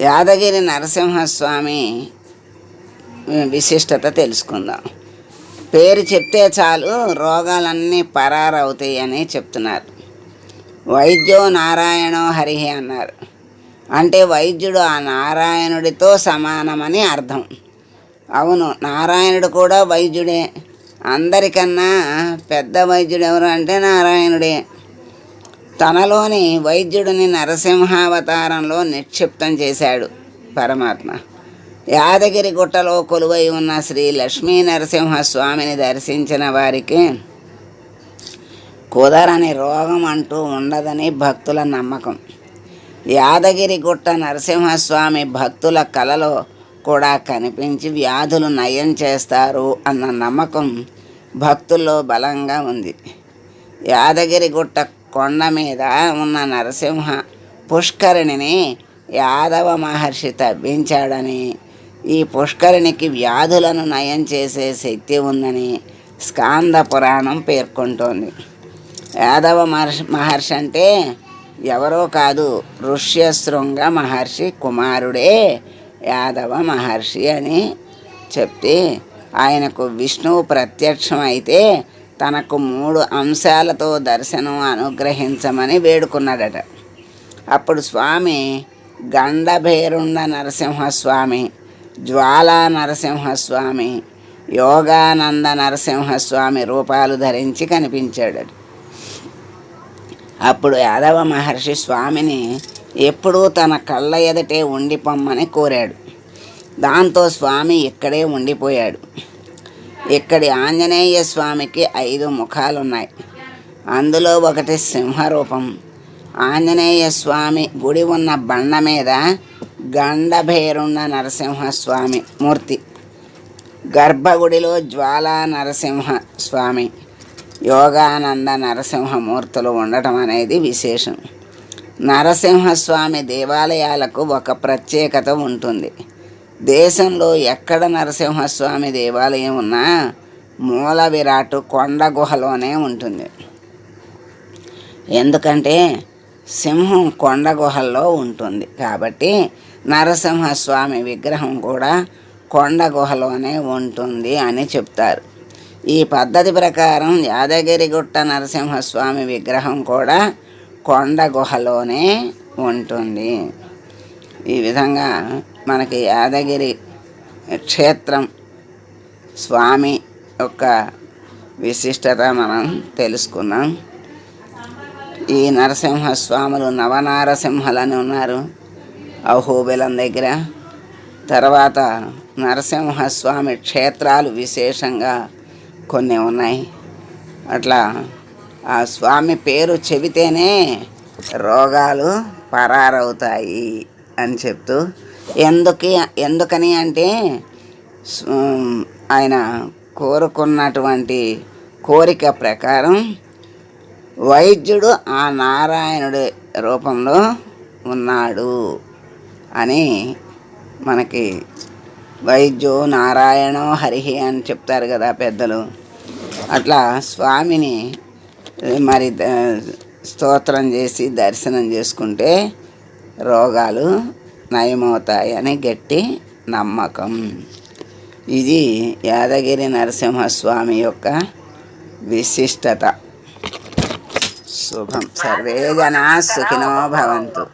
యాదగిరి నరసింహస్వామి విశిష్టత తెలుసుకుందాం. పేరు చెప్తే చాలు రోగాలన్నీ పరారవుతాయి అని చెప్తున్నారు. వైద్యో నారాయణో హరిహి అన్నారు. అంటే వైద్యుడు ఆ నారాయణుడితో సమానమని అర్థం. అవును నారాయణుడు కూడా వైద్యుడే. అందరికన్నా పెద్ద వైద్యుడు ఎవరు అంటే నారాయణుడే. తనలోని వైద్యుడిని నరసింహావతారంలో నిక్షిప్తం చేశాడు పరమాత్మ. యాదగిరి గుట్టలో కొలువై ఉన్న శ్రీ లక్ష్మీ నరసింహస్వామిని దర్శించిన వారికి కుదరని రోగం అంటూ ఉండదని భక్తుల నమ్మకం. యాదగిరి గుట్ట నరసింహస్వామి భక్తుల కలలో కూడా కనిపించి వ్యాధులు నయం చేస్తారు అన్న నమ్మకం భక్తుల్లో బలంగా ఉంది. యాదగిరి గుట్ట కొండ మీద ఉన్న నరసింహ పుష్కరిణిని యాదవ మహర్షి తవ్వించాడని ఈ పుష్కరిణికి వ్యాధులను నయం చేసే శక్తి ఉందని స్కాంద పురాణం పేర్కొంటోంది. యాదవ మహర్షి మహర్షి అంటే ఎవరో కాదు ఋష్యశృంగ మహర్షి కుమారుడే యాదవ మహర్షి అని చెప్తే ఆయనకు విష్ణువు ప్రత్యక్షం అయితే తనకు మూడు అంశాలతో దర్శనం అనుగ్రహించమని వేడుకున్నాడట. అప్పుడు స్వామి గండభేరుండ నరసింహస్వామి జ్వాలా నరసింహస్వామి యోగానంద నరసింహస్వామి రూపాలు ధరించి కనిపించాడట. అప్పుడు యాదవ మహర్షి స్వామిని ఎప్పుడూ తన కళ్ళ ఎదటే ఉండిపోమ్మని కోరాడు. దాంతో స్వామి ఇక్కడే ఉండిపోయాడు. ఇక్కడి ఆంజనేయ స్వామికి ఐదు ముఖాలున్నాయి. అందులో ఒకటి సింహరూపం. ఆంజనేయ స్వామి గుడి ఉన్న బండ మీద గండభేరున్న నరసింహస్వామి మూర్తి. గర్భగుడిలో జ్వాలా నరసింహ స్వామి యోగానంద నరసింహమూర్తులు ఉండటం అనేది విశేషం. నరసింహస్వామి దేవాలయాలకు ఒక ప్రత్యేకత ఉంటుంది. దేశంలో ఎక్కడ నరసింహస్వామి దేవాలయం ఉన్నా మూల విరాటు కొండ గుహలోనే ఉంటుంది. ఎందుకంటే సింహం కొండ గుహల్లో ఉంటుంది. కాబట్టి నరసింహస్వామి విగ్రహం కూడా కొండ గుహలోనే ఉంటుంది అని చెప్తారు. ఈ పద్ధతి ప్రకారం యాదగిరిగుట్ట నరసింహస్వామి విగ్రహం కూడా కొండ గుహలోనే ఉంటుంది. ఈ విధంగా మనకి యాదగిరి క్షేత్రం స్వామి యొక్క విశిష్టత మనం తెలుసుకున్నాం. ఈ నరసింహస్వాములు నవనారసింహలని ఉన్నారు అహోబిలం దగ్గర. తర్వాత నరసింహస్వామి క్షేత్రాలు విశేషంగా కొన్ని ఉన్నాయి. అట్లా ఆ స్వామి పేరు చెబితేనే రోగాలు పరారవుతాయి. అని చెప్తూ ఎందుకు ఎందుకని అంటే ఆయన కోరుకున్నటువంటి కోరిక ప్రకారం వైద్యుడు ఆ నారాయణుడి రూపంలో ఉన్నాడు అని మనకి వైద్యో నారాయణో హరిహి అని చెప్తారు కదా పెద్దలు. అట్లా స్వామిని మరి ద- స్తోత్రం చేసి దర్శనం చేసుకుంటే రోగాలు నయమవుతాయని గట్టి నమ్మకం. ఇది యాదగిరి నరసింహస్వామి యొక్క విశిష్టత. శుభం. సర్వే జనా సుఖినో భవంతు.